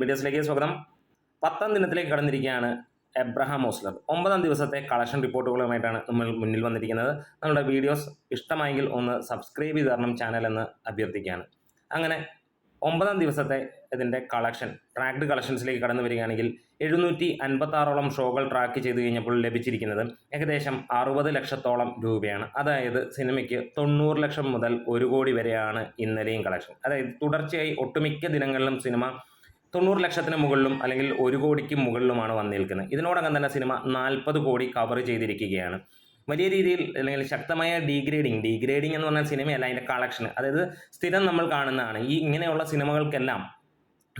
വീഡിയോസിലേക്ക് സ്വാഗതം. പത്താം ദിനത്തിലേക്ക് കടന്നിരിക്കുകയാണ് എബ്രഹാം ഓസ്ലർ ഒമ്പതാം ദിവസത്തെ കളക്ഷൻ റിപ്പോർട്ടുകളുമായിട്ടാണ് നമ്മൾ മുന്നിൽ വന്നിരിക്കുന്നത്. നമ്മുടെ വീഡിയോസ് ഇഷ്ടമായെങ്കിൽ ഒന്ന് സബ്സ്ക്രൈബ് ചെയ്ത് തരണം ചാനൽ എന്ന് അഭ്യർത്ഥിക്കുകയാണ്. അങ്ങനെ ഒമ്പതാം ദിവസത്തെ ഇതിന്റെ കളക്ഷൻ ട്രാക്ഡ് കളക്ഷൻസിലേക്ക് കടന്നു വരികയാണെങ്കിൽ എഴുന്നൂറ്റി അൻപത്താറോളം ഷോകൾ ട്രാക്ക് ചെയ്ത് കഴിഞ്ഞപ്പോൾ ലഭിച്ചിരിക്കുന്നത് ഏകദേശം അറുപത് ലക്ഷത്തോളം രൂപയാണ്. അതായത് സിനിമയ്ക്ക് തൊണ്ണൂറ് ലക്ഷം മുതൽ ഒരു കോടി വരെയാണ് ഇന്നലെയും കളക്ഷൻ. അതായത് തുടർച്ചയായി ഒട്ടുമിക്ക ദിനങ്ങളിലും സിനിമ തൊണ്ണൂറ് ലക്ഷത്തിന് മുകളിലും അല്ലെങ്കിൽ ഒരു കോടിക്ക് മുകളിലുമാണ് വന്നു നിൽക്കുന്നത് ഇതിനോടകം തന്നെ സിനിമ നാൽപ്പത് കോടി കവർ ചെയ്തിരിക്കുകയാണ്. വലിയ രീതിയിൽ അല്ലെങ്കിൽ ശക്തമായ ഡീഗ്രേഡിങ് ഡീഗ്രേഡിംഗ് എന്ന് പറഞ്ഞാൽ സിനിമയല്ല അതിന്റെ കളക്ഷൻ അതായത് സ്ഥിരം നമ്മൾ കാണുന്നതാണ്. ഈ ഇങ്ങനെയുള്ള സിനിമകൾക്കെല്ലാം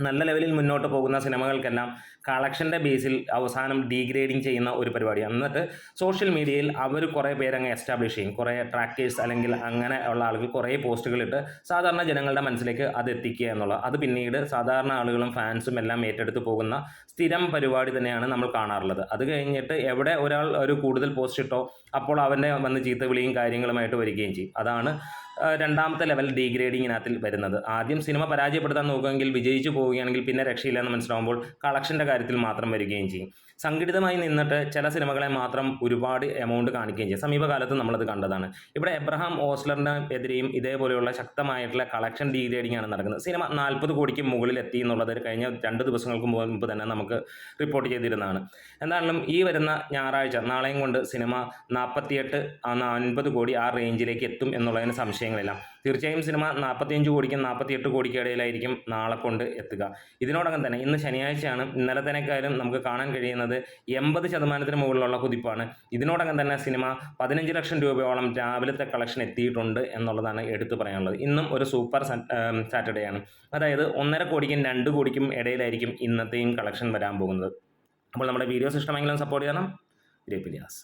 നല്ല ലെവലിൽ മുന്നോട്ട് പോകുന്ന സിനിമകൾക്കെല്ലാം കളക്ഷന്റെ ബേസിൽ അവസാനം ഡീഗ്രേഡിങ് ചെയ്യുന്ന ഒരു പരിപാടിയാണ് എന്നിട്ട് സോഷ്യൽ മീഡിയയിൽ അവർ കുറേ പേരങ്ങ് എസ്റ്റാബ്ലിഷ് ചെയ്യും. കുറേ ട്രാക്കേഴ്സ് അല്ലെങ്കിൽ അങ്ങനെ ഉള്ള ആളുകൾ കുറേ പോസ്റ്റുകളിട്ട് സാധാരണ ജനങ്ങളുടെ മനസ്സിലേക്ക് അത് എത്തിക്കുക എന്നുള്ളത്. അത് പിന്നീട് സാധാരണ ആളുകളും ഫാൻസും എല്ലാം ഏറ്റെടുത്ത് പോകുന്ന സ്ഥിരം പരിപാടി തന്നെയാണ് നമ്മൾ കാണാറുള്ളത്. അത് കഴിഞ്ഞിട്ട് എവിടെ ഒരാൾ ഒരു കൂടുതൽ പോസ്റ്റ് ഇട്ടോ അപ്പോൾ അവന്റെ വന്ന് ചീത്ത വിളിയും കാര്യങ്ങളുമായിട്ട് വരികയും ചെയ്യും. അതാണ് രണ്ടാമത്തെ ലെവൽ ഡീഗ്രേഡിങ്ങിനകത്തിൽ വരുന്നത്. ആദ്യം സിനിമ പരാജയപ്പെടുത്താൻ നോക്കുമെങ്കിൽ വിജയിച്ചു പോവുകയാണെങ്കിൽ പിന്നെ രക്ഷയില്ല എന്ന് മനസ്സിലാവുമ്പോൾ കളക്ഷന്റെ കാര്യത്തിൽ മാത്രം വരികയും ചെയ്യും. സംഘടിതമായി നിന്നിട്ട് ചില സിനിമകളെ മാത്രം ഒരുപാട് എമൗണ്ട് കാണിക്കുകയും ചെയ്യും. സമീപകാലത്ത് നമ്മളത് കണ്ടതാണ്. ഇവിടെ എബ്രഹാം ഓസ്ലറിന് എതിരെയും ഇതേപോലെയുള്ള ശക്തമായിട്ടുള്ള കളക്ഷൻ ഡീഗ്രേഡിംഗ് ആണ് നടക്കുന്നത്. സിനിമ നാൽപ്പത് കോടിക്ക് മുകളിൽ എത്തി എന്നുള്ളത് കഴിഞ്ഞ രണ്ട് ദിവസങ്ങൾക്ക് മുമ്പ് തന്നെ നമുക്ക് റിപ്പോർട്ട് ചെയ്തിരുന്നതാണ്. എന്തായാലും ഈ വരുന്ന ഞായറാഴ്ച നാളെയും കൊണ്ട് സിനിമ നാൽപ്പത്തിയെട്ട് അൻപത് കോടി ആ റേഞ്ചിലേക്ക് എത്തും എന്നുള്ളതിന് സംശയങ്ങളില്ല തീർച്ചയായും സിനിമ നാൽപ്പത്തിയഞ്ച് കോടിക്കും നാൽപ്പത്തിയെട്ട് എട്ട് ഇടയിലായിരിക്കും നാളെ കൊണ്ട് എത്തുക. ഇതിനോടകം തന്നെ ഇന്ന് ശനിയാഴ്ചയാണ് ഇന്നലെ ഇന്നലത്തേക്കാളും നമുക്ക് കാണാൻ കഴിയുന്നത് എൺപത് ശതമാനത്തിന് മുകളിലുള്ള കുതിപ്പാണ്. ഇതിനോടകം തന്നെ സിനിമ പതിനഞ്ച് ലക്ഷം രൂപയോളം രാവിലത്തെ കളക്ഷൻ എത്തിയിട്ടുണ്ട് എന്നുള്ളതാണ് എടുത്തു പറയാനുള്ളത്. ഇന്നും ഒരു സൂപ്പർ സാറ്റർഡേ ആണ്. അതായത് ഒന്നര കോടിക്കും രണ്ട് കോടിക്കും ഇടയിലായിരിക്കും ഇന്നത്തെയും കളക്ഷൻ വരാൻ പോകുന്നത്. അപ്പോൾ നമ്മുടെ വീഡിയോസ് ഇഷ്ടമെങ്കിലും സപ്പോർട്ട് ചെയ്യണം. ഗ്രേപ്പിലിയാസ്